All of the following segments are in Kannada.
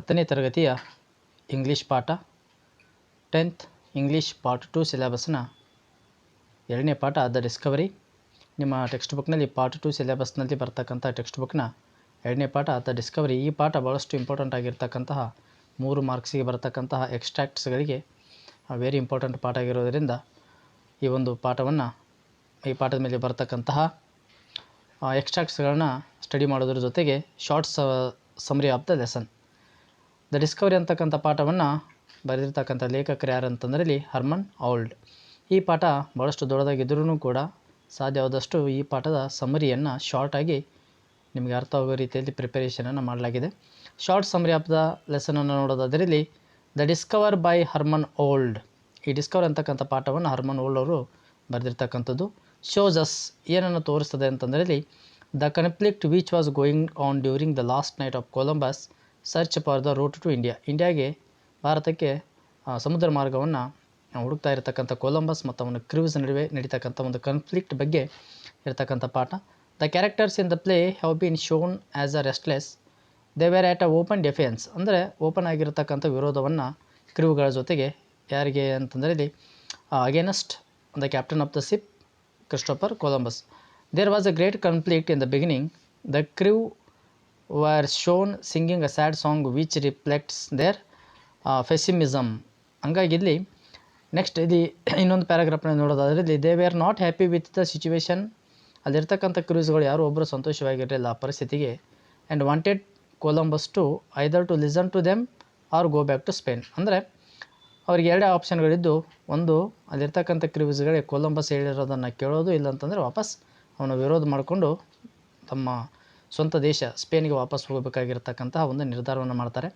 ಹತ್ತನೇ ತರಗತಿಯ ಇಂಗ್ಲೀಷ್ ಪಾಠ, ಟೆಂತ್ ಇಂಗ್ಲೀಷ್ ಪಾರ್ಟ್ ಟು ಸಿಲೆಬಸ್ನ ಎರಡನೇ ಪಾಠ ಅದ ಡಿಸ್ಕವರಿ. ನಿಮ್ಮ ಟೆಕ್ಸ್ಟ್ ಬುಕ್ನಲ್ಲಿ ಪಾರ್ಟ್ ಟು ಸಿಲೆಬಸ್ನಲ್ಲಿ ಬರ್ತಕ್ಕಂಥ ಟೆಕ್ಸ್ಟ್ ಬುಕ್ನ ಎರಡನೇ ಪಾಠ ಅದ ಡಿಸ್ಕವರಿ. ಈ ಪಾಠ ಭಾಳಷ್ಟು ಇಂಪಾರ್ಟೆಂಟ್ ಆಗಿರ್ತಕ್ಕಂತಹ ಮೂರು ಮಾರ್ಕ್ಸಿಗೆ ಬರತಕ್ಕಂತಹ ಎಕ್ಸ್ಟ್ರಾಕ್ಟ್ಸ್ಗಳಿಗೆ ವೆರಿ ಇಂಪಾರ್ಟೆಂಟ್ ಪಾಠ ಆಗಿರೋದರಿಂದ ಈ ಒಂದು ಪಾಠವನ್ನು, ಈ ಪಾಠದ ಮೇಲೆ ಬರ್ತಕ್ಕಂತಹ ಎಕ್ಸ್ಟ್ರಾಕ್ಟ್ಸ್ಗಳನ್ನ ಸ್ಟಡಿ ಮಾಡೋದ್ರ ಜೊತೆಗೆ shorts summary of the lesson. The discovery ಅಂತಕ್ಕಂಥ ಪಾಠವನ್ನು ಬರೆದಿರ್ತಕ್ಕಂಥ ಲೇಖಕರು ಯಾರು ಇಲ್ಲಿ ಹರ್ಮನ್ ಔಲ್ಡ್. ಈ ಪಾಠ ಭಾಳಷ್ಟು ದೊಡ್ಡದಾಗಿದ್ದರೂ ಕೂಡ ಸಾಧ್ಯವಾದಷ್ಟು ಈ ಪಾಠದ ಸಮರಿಯನ್ನು ಶಾರ್ಟಾಗಿ ನಿಮಗೆ ಅರ್ಥ ಆಗೋ ರೀತಿಯಲ್ಲಿ ಪ್ರಿಪರೇಷನನ್ನು ಮಾಡಲಾಗಿದೆ. ಶಾರ್ಟ್ ಸಮರಿ ಆಫ್ ದ ಲೆಸನನ್ನು ನೋಡೋದಾದ್ರಲ್ಲಿ the discover by Herman Ould ಈ ಡಿಸ್ಕವರ್ ಅಂತಕ್ಕಂಥ ಪಾಠವನ್ನು ಹರ್ಮನ್ ಓಲ್ಡ್ ಅವರು ಬರೆದಿರ್ತಕ್ಕಂಥದ್ದು. ಶೋಸ್ ಏನನ್ನು ತೋರಿಸ್ತದೆ ಅಂತಂದರೆ the conflict which was going on during the last night of Columbus search for the route to India ಇಂಡಿಯಾಗೆ ಭಾರತಕ್ಕೆ ಸಮುದ್ರ ಮಾರ್ಗವನ್ನು ಹುಡುಕ್ತಾ ಇರತಕ್ಕಂಥ ಕೊಲಂಬಸ್ ಮತ್ತು ಅವನ ಕ್ರೂಸ್ ನಡುವೆ ನಡೀತಕ್ಕಂಥ ಒಂದು ಕನ್ಫ್ಲಿಕ್ಟ್ ಬಗ್ಗೆ ಇರತಕ್ಕಂಥ ಪಾಠ. The characters in the play have been shown as a restless they were at a open defence ಅಂದರೆ ಓಪನ್ ಆಗಿರತಕ್ಕಂಥ ವಿರೋಧವನ್ನು ಕ್ರೂಗಳ ಜೊತೆಗೆ ಯಾರಿಗೆ ಅಂತಂದರೆ ಇಲ್ಲಿ against the captain of the ship Christopher Columbus there was a great conflict in the beginning the crew were shown singing a sad song which reflects their pessimism ಹಂಗಾಗಿ ಇಲ್ಲಿ ನೆಕ್ಸ್ಟ್ ಇಲ್ಲಿ ಇನ್ನೊಂದು ಪ್ಯಾರಾಗ್ರಾಫ್ನ ನೋಡೋದಾದ್ರೆ ಇಲ್ಲಿ they were not happy with the situation ಅಲ್ಲಿರ್ತಕ್ಕಂಥ ಕ್ರೂಸ್ಗಳು ಯಾರೂ ಒಬ್ಬರು ಸಂತೋಷವಾಗಿರಲಿಲ್ಲ ಆ ಪರಿಸ್ಥಿತಿಗೆ. And wanted Columbus to either to listen to them or go back to Spain ಅಂದರೆ ಅವ್ರಿಗೆ ಎರಡೇ ಆಪ್ಷನ್ಗಳಿದ್ದು ಒಂದು ಅಲ್ಲಿರ್ತಕ್ಕಂಥ ಕ್ರೂಸ್ಗಳಿಗೆ ಕೊಲಂಬಸ್ ಹೇಳಿರೋದನ್ನು ಕೇಳೋದು, ಇಲ್ಲಂತಂದರೆ ವಾಪಸ್ ಅವನ ವಿರೋಧ ಮಾಡಿಕೊಂಡು ತಮ್ಮ ಸ್ವಂತ ದೇಶ ಸ್ಪೇನಿಗೆ ವಾಪಸ್ ಹೋಗಬೇಕಾಗಿರ್ತಕ್ಕಂತಹ ಒಂದು ನಿರ್ಧಾರವನ್ನು ಮಾಡ್ತಾರೆ.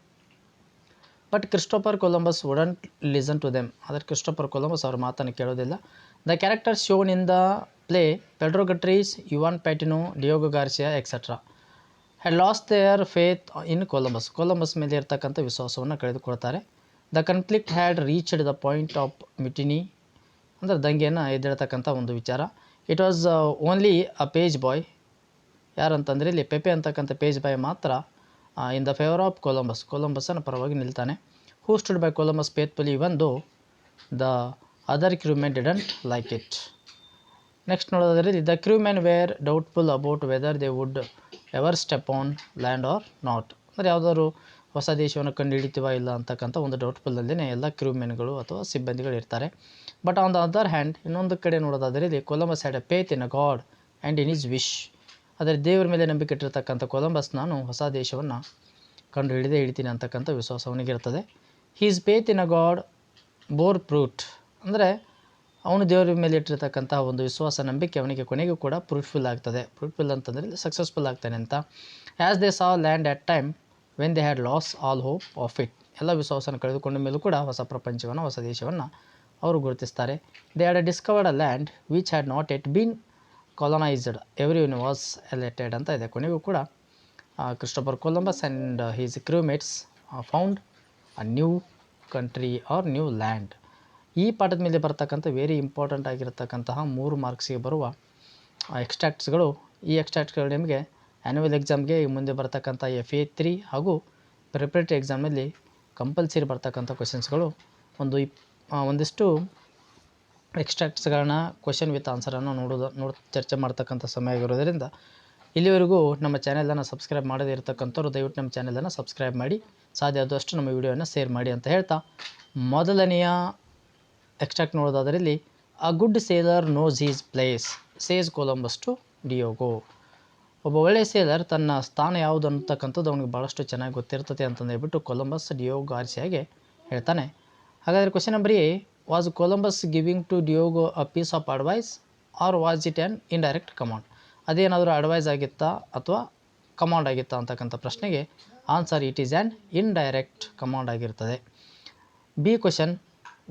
But Christopher Columbus wouldn't listen to them ಆದರೆ ಕ್ರಿಸ್ಟೋಫರ್ ಕೊಲಂಬಸ್ ಅವ್ರ ಮಾತನ್ನು ಕೇಳೋದಿಲ್ಲ. The character shown in the play Pedro Gutierrez Juan Patino Diego Garcia etcetera had lost their faith in Columbus Columbus ಮೇಲೆ ಇರತಕ್ಕಂಥ ವಿಶ್ವಾಸವನ್ನು ಕಳೆದುಕೊಳ್ತಾರೆ. The conflict had reached the point of mutiny ಅಂದರೆ ದಂಗೆಯನ್ನು ಎದ್ದಿಡ್ತಕ್ಕಂಥ ಒಂದು ವಿಚಾರ. It was only a page boy ಯಾರಂತಂದರೆ ಇಲ್ಲಿ ಪೆಪೆ ಅಂತಕ್ಕಂಥ ಪೇಜ್ ಬಾಯ್ ಮಾತ್ರ in the favour of Columbus ಕೊಲಂಬಸ್ಸನ ಪರವಾಗಿ ನಿಲ್ತಾನೆ. Who stood by Columbus faithfully even though other crewmen didn't like it next ನೋಡೋದಾದ್ರೆ the crewmen were doubtful about whether they would ever step on land or not ಅಂದರೆ ಯಾವುದಾದ್ರು ಹೊಸ ದೇಶವನ್ನು ಕಂಡು ಹಿಡಿತೀವ ಇಲ್ಲ ಅಂತಕ್ಕಂಥ ಒಂದು ಡೌಟ್ಫುಲ್ಲಲ್ಲೇ ಎಲ್ಲ ಕ್ರೂಮೆನ್ಗಳು ಅಥವಾ ಸಿಬ್ಬಂದಿಗಳು ಇರ್ತಾರೆ. But on the other hand ಇನ್ನೊಂದು ಕಡೆ ನೋಡೋದಾದರೆ ಇಲ್ಲಿ Columbus had a faith in a god and in his wish ಆದರೆ ದೇವರ ಮೇಲೆ ನಂಬಿಕೆ ಇಟ್ಟಿರ್ತಕ್ಕಂಥ ಕೊಲಂಬಸ್ ನಾನು ಹೊಸ ದೇಶವನ್ನು ಕಂಡು ಹಿಡಿದೇ ಹಿಡಿತೀನಿ ಅಂತಕ್ಕಂಥ ವಿಶ್ವಾಸ ಅವನಿಗಿರ್ತದೆ his faith in a god bore fruit ಅಂದರೆ ಅವನು ದೇವರ ಮೇಲೆ ಇಟ್ಟಿರ್ತಕ್ಕಂಥ ಒಂದು ವಿಶ್ವಾಸ, ನಂಬಿಕೆ ಅವನಿಗೆ ಕೊನೆಗೂ ಕೂಡ ಪ್ರೂಟ್ಫುಲ್ ಆಗ್ತದೆ. ಪ್ರೂಟ್ಫುಲ್ ಅಂತಂದರೆ ಸಕ್ಸಸ್ಫುಲ್ ಆಗ್ತಾನೆ ಅಂತ. As they saw land at time when they had lost all hope of it ಎಲ್ಲ ವಿಶ್ವಾಸನ ಕಳೆದುಕೊಂಡ ಮೇಲೂ ಕೂಡ ಹೊಸ ಪ್ರಪಂಚವನ್ನು, ಹೊಸ ದೇಶವನ್ನು ಅವರು ಗುರುತಿಸ್ತಾರೆ. They had discovered a land which had not yet been colonised every universe elated ಅಂತ ಇದೆ. ಕೊನೆಗೂ ಕೂಡ Christopher Columbus and his crewmates found a new country or new land ಈ ಪಾಠದ ಮೇಲೆ ಬರ್ತಕ್ಕಂಥ ವೆರಿ ಇಂಪಾರ್ಟೆಂಟ್ ಆಗಿರತಕ್ಕಂತಹ ಮೂರು ಮಾರ್ಕ್ಸಿಗೆ ಬರುವ ಎಕ್ಸ್ಟ್ರಾಕ್ಟ್ಸ್ಗಳು ಈ ಎಕ್ಸ್ಟ್ರಾಕ್ಟ್ಗಳು ನಿಮಗೆ ಆ್ಯನ್ಯುವಲ್ ಎಕ್ಸಾಮ್ಗೆ ಮುಂದೆ ಬರ್ತಕ್ಕಂಥ ಎಫ್ ಎ ತ್ರೀ ಹಾಗೂ ಪ್ರಿಪ್ರೇಟರಿ ಎಕ್ಸಾಮಲ್ಲಿ ಕಂಪಲ್ಸರಿ ಬರ್ತಕ್ಕಂಥ ಕ್ವೆಶನ್ಸ್ಗಳು ಒಂದು ಇಪ್ ಒಂದಿಷ್ಟು ಎಕ್ಸ್ಟ್ರಾಕ್ಟ್ಸ್ಗಳನ್ನ ಕ್ವಶನ್ ವಿತ್ ಆನ್ಸರನ್ನು ನೋಡೋದು ನೋಡಿ ಚರ್ಚೆ ಮಾಡ್ತಕ್ಕಂಥ ಸಮಯ ಆಗಿರೋದರಿಂದ ಇಲ್ಲಿವರೆಗೂ ನಮ್ಮ ಚಾನೆಲನ್ನು ಸಬ್ಸ್ಕ್ರೈಬ್ ಮಾಡದೇ ಇರತಕ್ಕಂಥವ್ರು ದಯವಿಟ್ಟು ನಮ್ಮ ಚಾನೆಲನ್ನು ಸಬ್ಸ್ಕ್ರೈಬ್ ಮಾಡಿ. ಸಾಧ್ಯ ಆದಷ್ಟು ನಮ್ಮ ವಿಡಿಯೋನ ಶೇರ್ ಮಾಡಿ ಅಂತ ಹೇಳ್ತಾ. ಮೊದಲನೆಯ extract ನೋಡೋದಾದ್ರಲ್ಲಿ a good sailor knows his place says Columbus to Diego ಒಬ್ಬ ಒಳ್ಳೆಯ ಸೇಲರ್ ತನ್ನ ಸ್ಥಾನ ಯಾವುದು ಅನ್ನತಕ್ಕಂಥದ್ದು ಅವನಿಗೆ ಭಾಳಷ್ಟು ಚೆನ್ನಾಗಿ ಗೊತ್ತಿರ್ತದೆ ಅಂತಂದು ಹೇಳ್ಬಿಟ್ಟು ಕೊಲಂಬಸ್ ಡಿಯೋಗೋ ಆರ್ಸಿಯಾಗೆ ಹೇಳ್ತಾನೆ. ಹಾಗಾದರೆ question number A was Columbus giving to Diego a piece of advice or was it an indirect command ಅದೇನಾದರೂ ಅಡ್ವೈಸ್ ಆಗಿತ್ತಾ ಅಥವಾ ಕಮಾಂಡ್ ಆಗಿತ್ತಾ ಅಂತಕ್ಕಂಥ ಪ್ರಶ್ನೆಗೆ answer it is an indirect command ಆಗಿರ್ತದೆ. B question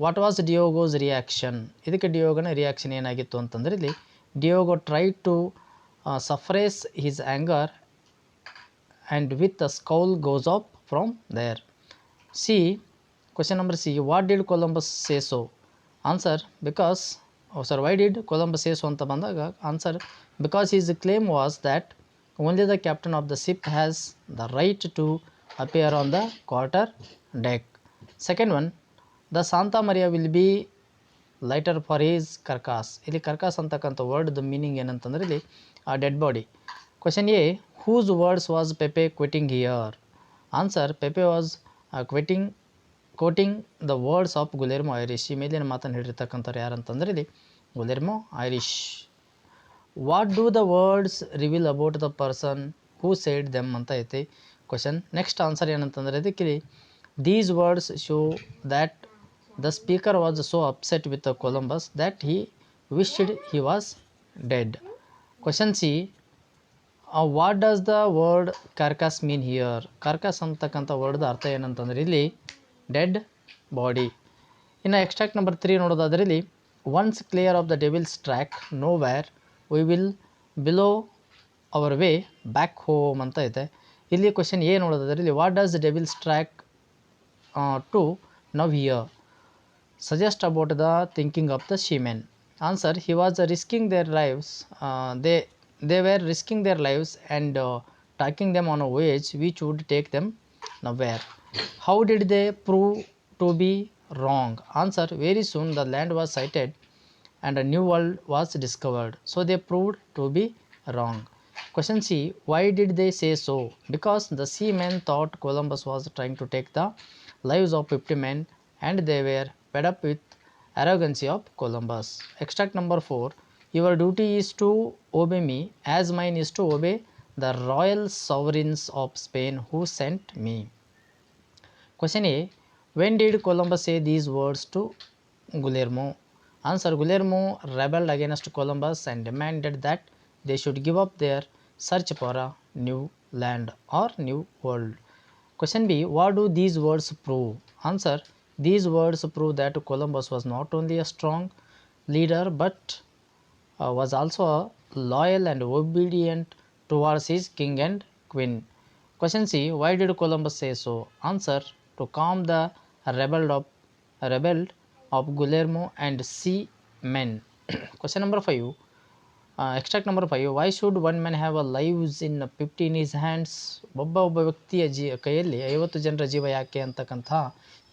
what was Diego's reaction ಇದಕ್ಕೆ ಡಿಯೋಗನ ರಿಯಾಕ್ಷನ್ ಏನಾಗಿತ್ತು ಅಂತಂದರೆ ಇಲ್ಲಿ Diego try to suppress his anger and with a scowl goes off from there C question number C what did Columbus say so answer because sir why did Columbus say so ಅಂತ ಬಂದಾಗ answer because his claim was that only the captain of the ship has the right to appear on the quarter deck. Second one, the Santa Maria will be lighter for his carcass ಇಲ್ಲಿ ಕರ್ಕಾಸ್ ಅಂತಕ್ಕಂಥ ವರ್ಡ್ದು ಮೀನಿಂಗ್ ಏನಂತಂದ್ರೆ ಇಲ್ಲಿ ಆ dead body question A whose words was Pepe quitting here answer Pepe was quitting quoting the words of Guillermo Ires ಈ ಮೇಲಿನ ಮಾತನ್ನು ಹೇಳಿರ್ತಕ್ಕಂಥವ್ರು ಯಾರಂತಂದ್ರೆ ಇಲ್ಲಿ Guillermo Ires what do the words reveal about the person who said them ಅಂತ ಐತಿ. ಕ್ವಶನ್ ನೆಕ್ಸ್ಟ್ ಆನ್ಸರ್ ಏನಂತಂದ್ರೆ ಇದಕ್ಕೆ these words show that the speaker was so upset with Columbus that he wished he was dead question C what does the word carcass mean here carcass ಅಂತಕ್ಕಂಥ ವರ್ಡ್ದ ಅರ್ಥ ಏನಂತಂದ್ರೆ ಇಲ್ಲಿ ಡೆಡ್ ಬಾಡಿ ಇನ್ನು extract number three ನೋಡೋದಾದ್ರಲ್ಲಿ once clear of the devil's track no where we will blow our way back home ಅಂತ ಇದೆ ಇಲ್ಲಿ ಕ್ವಶನ್ ಏನು ನೋಡೋದಾದ್ರಲ್ಲಿ what does devil's track to now here suggest about the thinking of the seamen answer he was risking their lives they they were risking their lives and taking them on a voyage which would take them nowhere How did they prove to be wrong? Answer Very soon the land was sighted and a new world was discovered. So they proved to be wrong. Question C Why did they say so? Because the seamen thought Columbus was trying to take the lives of 50 men and they were fed up with arrogancy of Columbus. Extract number 4 Your duty is to obey me as mine is to obey the royal sovereigns of Spain who sent me. Question A When did Columbus say these words to Guillermo? Answer Guillermo rebelled against Columbus and demanded that they should give up their search for a new land or new world. Question B What do these words prove? Answer These words prove that Columbus was not only a strong leader but uh, was also a loyal and obedient towards his king and queen. Question C Why did Columbus say so? Answer To calm the rebel of, rebel of Guillermo and C. men. Question number 5 uh, extract number 5 why should one man have a lives in 50 in his hands? ಒಬ್ಬ ಒಬ್ಬ ವ್ಯಕ್ತಿಯ ಜೀ ಕೈಯಲ್ಲಿ ಐವತ್ತು ಜನರ ಜೀವ ಯಾಕೆ ಅಂತಕ್ಕಂಥ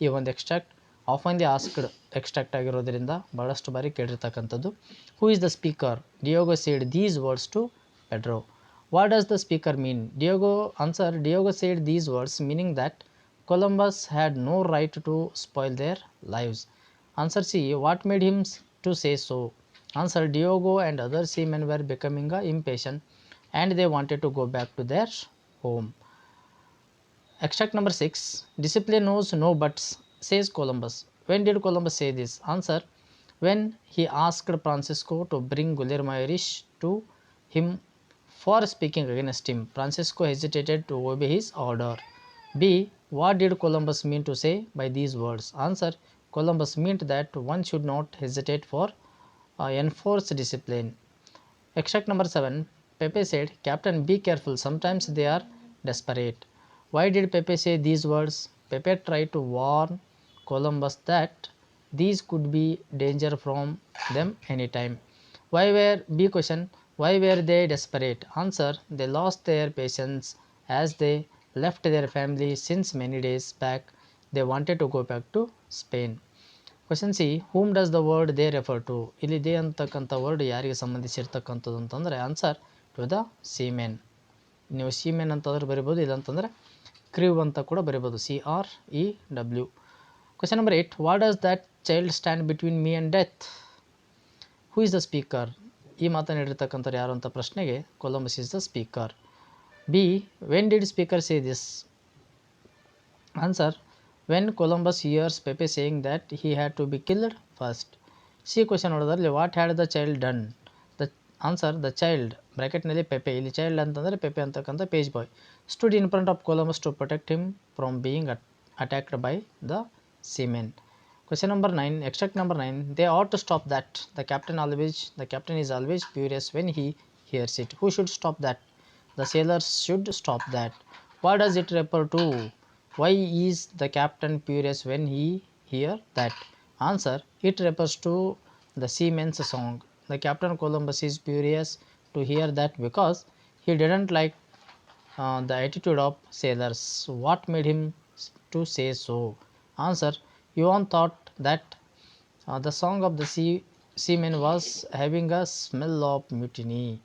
ಈ ಒಂದು extract of on the asked extract ಆಗಿರೋದ್ರಿಂದ ಭಾಳಷ್ಟು ಬಾರಿ ಕೇಳಿರ್ತಕ್ಕಂಥದ್ದು. Who is the speaker Diego said these words to Pedro what does the speaker mean Diego answer Diego said these words meaning that Columbus had no right to spoil their lives. Answer C. What made him to say so? Answer Diogo and other seamen were becoming uh, impatient and they wanted to go back to their home. Extract number 6 Discipline knows no buts, says Columbus. When did Columbus say this? Answer When he asked Francisco to bring Guillermo Irish to him for speaking against him. Francisco hesitated to obey his order. B. What did Columbus mean to say by these words? Answer. Columbus meant that one should not hesitate for uh, enforce discipline. Extract number 7. Pepe said, Captain, be careful. Sometimes they are desperate. Why did Pepe say these words? Pepe tried to warn Columbus that these could be danger from them anytime. Why were B question? Why were they desperate? Answer: They lost their patience as they left their family since many days back. They wanted to go back to Spain. Question C whom does the word they refer to ಇಲ್ಲಿ ದೇ ಅಂತಕ್ಕಂಥ ವರ್ಡ್ ಯಾರಿಗೆ ಸಂಬಂಧಿಸಿರ್ತಕ್ಕಂಥದ್ದು ಅಂತಂದರೆ ಆನ್ಸರ್ ಟು ದ ಸೀಮೆನ್ ನೀವು ಸೀಮೆನ್ ಅಂತಂದ್ರೆ ಬರಿಬೋದು, ಇಲ್ಲಂತಂದರೆ ಕ್ರಿವ್ ಅಂತ ಕೂಡ ಬರಿಬೋದು. C R E W question number eight what does that child stand between me and death who is the speaker ಈ ಮಾತನ್ನು ಹೇಳಿರ್ತಕ್ಕಂಥವ್ರು ಯಾರು ಅಂತ ಪ್ರಶ್ನೆಗೆ Columbus is the speaker B when did speaker say this answer when Columbus hears Pepe saying that he had to be killed first C question ನೋಡೋದ್ರಲ್ಲಿ what had the child done the answer the child ಬ್ರ್ಯಾಕೆಟ್ನಲ್ಲಿ ಪೆಪೆ ಇಲ್ಲಿ ಚೈಲ್ಡ್ ಅಂತಂದರೆ ಪೆಪೆ ಅಂತಕ್ಕಂಥ page boy stood in front of Columbus to protect him from being attacked by the seamen Question number 9, extract number 9. They ought to stop that. The captain always, the captain is always furious when he hears it. Who should stop that? The sailors should stop that. What does it refer to? Why is the captain furious when he hear that? Answer: It refers to the seamen's song. The captain Columbus is furious to hear that because he didn't like uh, the attitude of sailors. What made him to say so? Answer Yuan thought that uh, the song of the sea, seamen was having a smell of mutiny.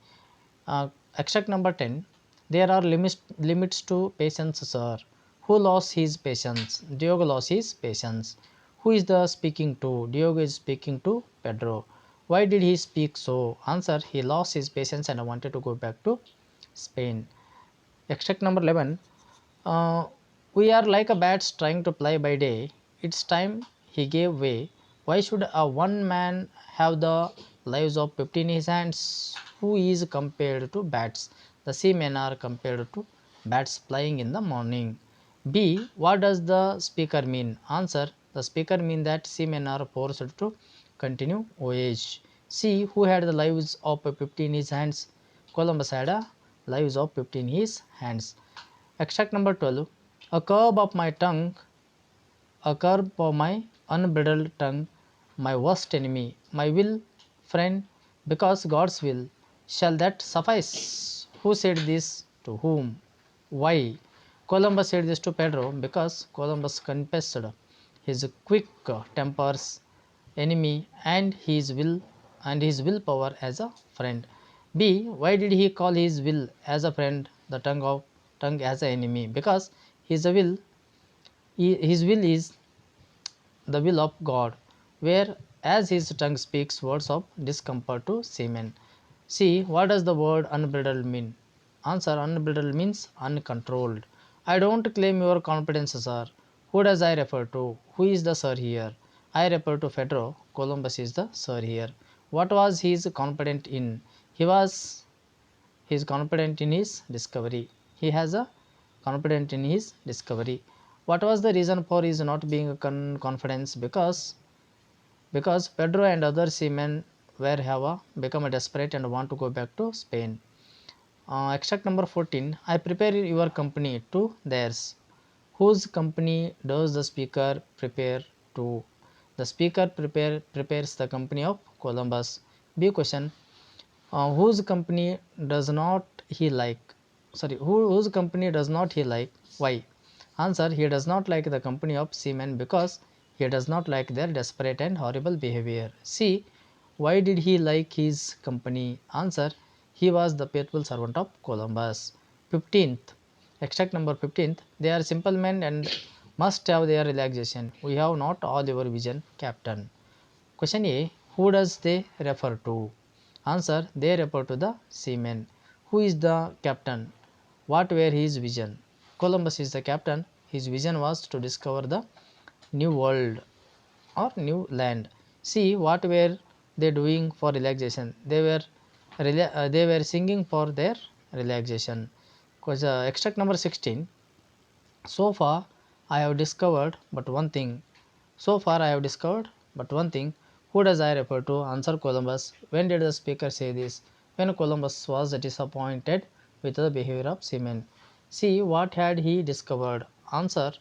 Uh, extract number 10. There are limits, limits to patience, sir. Who lost his patience? Diogo lost his patience. Who is the speaking to? Diogo is speaking to Pedro. Why did he speak so? Answer He lost his patience and wanted to go back to Spain. Extract number 11. Uh, we are like a bats trying to fly by day. It's time he gave way. Why should a one man have the lives of 15 in his hands? Who is compared to bats? The seamen are compared to bats flying in the morning. B. What does the speaker mean? Answer The speaker mean that seamen are forced to continue voyage. C. Who had the lives of 15 in his hands? Columbus had a lives of 15 in his hands. Extract number 12. A curb of my tongue, a curb of my unbridled tongue, my worst enemy, my will, friend, because God's will. Shall that suffice? Who said this to whom? Why? Columbus said this to Pedro because Columbus confessed his quick tempers, enemy, and his will and his willpower as a friend. B. Why did he call his will as a friend, the tongue of tongue as an enemy? Because his will, his will is the will of God, where as his tongue speaks words of discomfort to seamen. See, what does the word unbridled mean? Answer Unbridled means uncontrolled. I don't claim your confidence, sir. Who does I refer to? Who is the sir here? I refer to Pedro. Columbus is the sir here. What was he confident in? He was he is confident in his discovery. He has a confident in his discovery. What was the reason for his not being con- confidence? Because because Pedro and other seamen were have a, become a desperate and want to go back to Spain. Uh, extract number 14. I prepare your company to theirs. Whose company does the speaker prepare to? The speaker prepare prepares the company of Columbus. B question. Uh, whose company does not he like? Sorry, who, whose company does not he like? Why? Answer He does not like the company of seamen because he does not like their desperate and horrible behavior. C. Why did he like his company? Answer He was the faithful servant of Columbus. 15th. Extract number 15th. They are simple men and must have their relaxation. We have not all your vision, Captain. Question A. Who does they refer to? Answer. They refer to the seamen. Who is the captain? What were his vision? Columbus is the captain. His vision was to discover the new world or new land. See what were they doing for relaxation? They were rela- uh, they were singing for their relaxation. Because uh, extract number 16. So far, I have discovered but one thing. So far, I have discovered but one thing. Who does I refer to? Answer Columbus. When did the speaker say this? When Columbus was disappointed with the behavior of seamen. See, what had he discovered? Answer.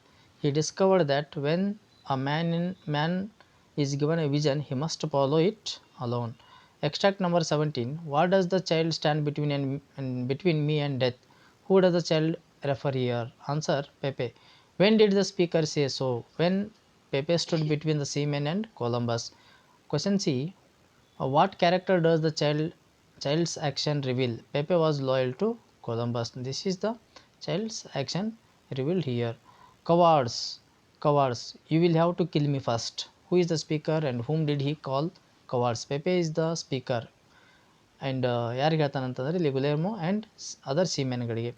He discovered that when a man in man is given a vision, he must follow it alone. Extract number 17. What does the child stand between and, and between me and death? Who does the child refer here? Answer Pepe. When did the speaker say so? When Pepe stood between the seamen and Columbus. Question C. Uh, what character does the child child's action reveal? Pepe was loyal to Columbus. This is the child's action revealed here. Cowards, cowards, you will have to kill me first. Who is the speaker and whom did he call? Cowards? Pepe is the speaker. And ಯಾರಿಗೆ ಹೇಳ್ತಾನಂತಂದರೆ ಇಲ್ಲಿ Guillermo and other ಸೀಮೆನ್ಗಳಿಗೆ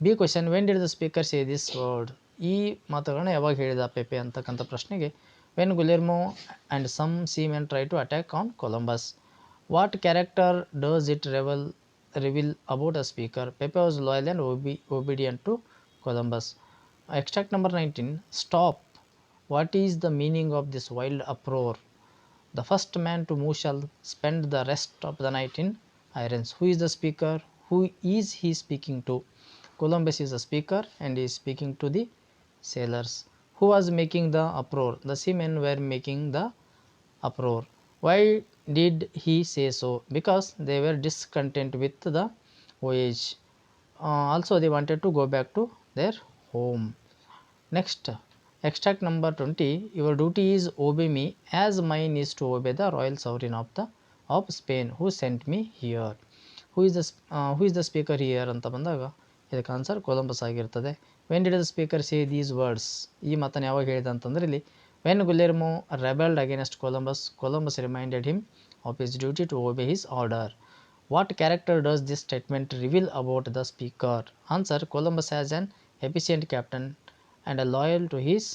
B question when did the speaker say this word ಈ ಮಾತುಗಳನ್ನ ಯಾವಾಗ ಹೇಳಿದ ಪೆಪೆ ಅಂತಕ್ಕಂಥ ಪ್ರಶ್ನೆಗೆ when Guillermo and some seamen try to attack on Columbus what character does it reveal reveal about a speaker Pepe was loyal and obe obedient to Columbus extract number 19 stop. What is the meaning of this wild uproar? The first man to move shall spend the rest of the night in irons. Who is the speaker? Who is he speaking to? Columbus is the speaker and he is speaking to the sailors. Who was making the uproar? The seamen were making the uproar. Why did he say so? Because they were discontent with the voyage. Uh, also they wanted to go back to their home next extract number 20 your duty is obey me as mine is to obey the royal sovereign of the of Spain who sent me here who is the who is the speaker here ಅಂತ ಬಂದಾಗ ಇದಕ್ಕೆ ಆನ್ಸರ್ ಕೊಲಂಬಸ್ ಆಗಿರ್ತದೆ. When did the speaker say these words ಈ ಮಾತನ್ನು ಯಾವಾಗ ಹೇಳಿದ ಅಂತಂದ್ರೆ ಇಲ್ಲಿ when Guillermo rebelled against Columbus Columbus reminded him of his duty to obey his order what character does this statement reveal about the speaker answer Columbus as an efficient captain and a loyal to his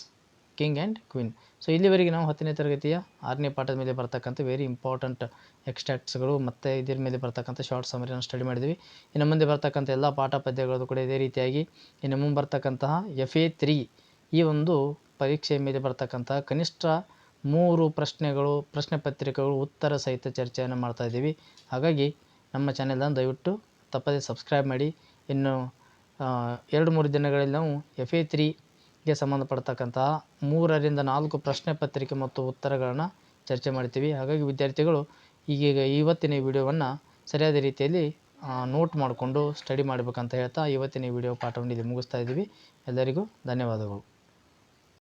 king and queen so ಇಲ್ಲಿವರೆಗೆ ನಾವು ಹತ್ತನೇ ತರಗತಿಯ ಆರನೇ ಪಾಠದ ಮೇಲೆ ಬರ್ತಕ್ಕಂಥ ವೆರಿ ಇಂಪಾರ್ಟೆಂಟ್ ಎಕ್ಸ್ಟ್ರಾಕ್ಟ್ಸ್ಗಳು ಮತ್ತು ಇದ್ರ ಮೇಲೆ ಬರ್ತಕ್ಕಂಥ ಶಾರ್ಟ್ ಸಮರಿಯನ್ನು ಸ್ಟಡಿ ಮಾಡಿದ್ವಿ. ಇನ್ನು ಮುಂದೆ ಬರ್ತಕ್ಕಂಥ ಎಲ್ಲ ಪಾಠ ಪದ್ಯಗಳದ್ದು ಕೂಡ ಇದೇ ರೀತಿಯಾಗಿ ಇನ್ನು ಮುಂದೆ ಬರ್ತಕ್ಕಂತಹ ಎಫ್ ಎ ತ್ರೀ ಈ ಒಂದು ಪರೀಕ್ಷೆಯ ಮೇಲೆ ಬರ್ತಕ್ಕಂತಹ ಕನಿಷ್ಠ ಮೂರು ಪ್ರಶ್ನೆಗಳು, ಪ್ರಶ್ನೆ ಪತ್ರಿಕೆಗಳು, ಉತ್ತರ ಸಹಿತ ಚರ್ಚೆಯನ್ನು ಮಾಡ್ತಾಯಿದ್ದೀವಿ ಹಾಗಾಗಿ ನಮ್ಮ ಚಾನೆಲನ್ನು ದಯವಿಟ್ಟು ತಪ್ಪದೇ ಸಬ್ಸ್ಕ್ರೈಬ್ ಮಾಡಿ. ಇನ್ನು ಎರಡು ಮೂರು ದಿನಗಳಲ್ಲಿ ನಾವು ಎಫ್ ಎ ತ್ರೀಗೆ ಸಂಬಂಧಪಡ್ತಕ್ಕಂತಹ ಮೂರರಿಂದ ನಾಲ್ಕು ಪ್ರಶ್ನೆ ಪತ್ರಿಕೆ ಮತ್ತು ಉತ್ತರಗಳನ್ನು ಚರ್ಚೆ ಮಾಡ್ತೀವಿ. ಹಾಗಾಗಿ ವಿದ್ಯಾರ್ಥಿಗಳು ಈಗೀಗ ಇವತ್ತಿನ ಈ ವಿಡಿಯೋವನ್ನು ಸರಿಯಾದ ರೀತಿಯಲ್ಲಿ ನೋಟ್ ಮಾಡಿಕೊಂಡು ಸ್ಟಡಿ ಮಾಡಬೇಕಂತ ಹೇಳ್ತಾ ಇವತ್ತಿನ ಈ ವಿಡಿಯೋ ಪಾಠವನ್ನು ಇಲ್ಲಿ ಮುಗಿಸ್ತಾ ಇದ್ದೀವಿ. ಎಲ್ಲರಿಗೂ ಧನ್ಯವಾದಗಳು.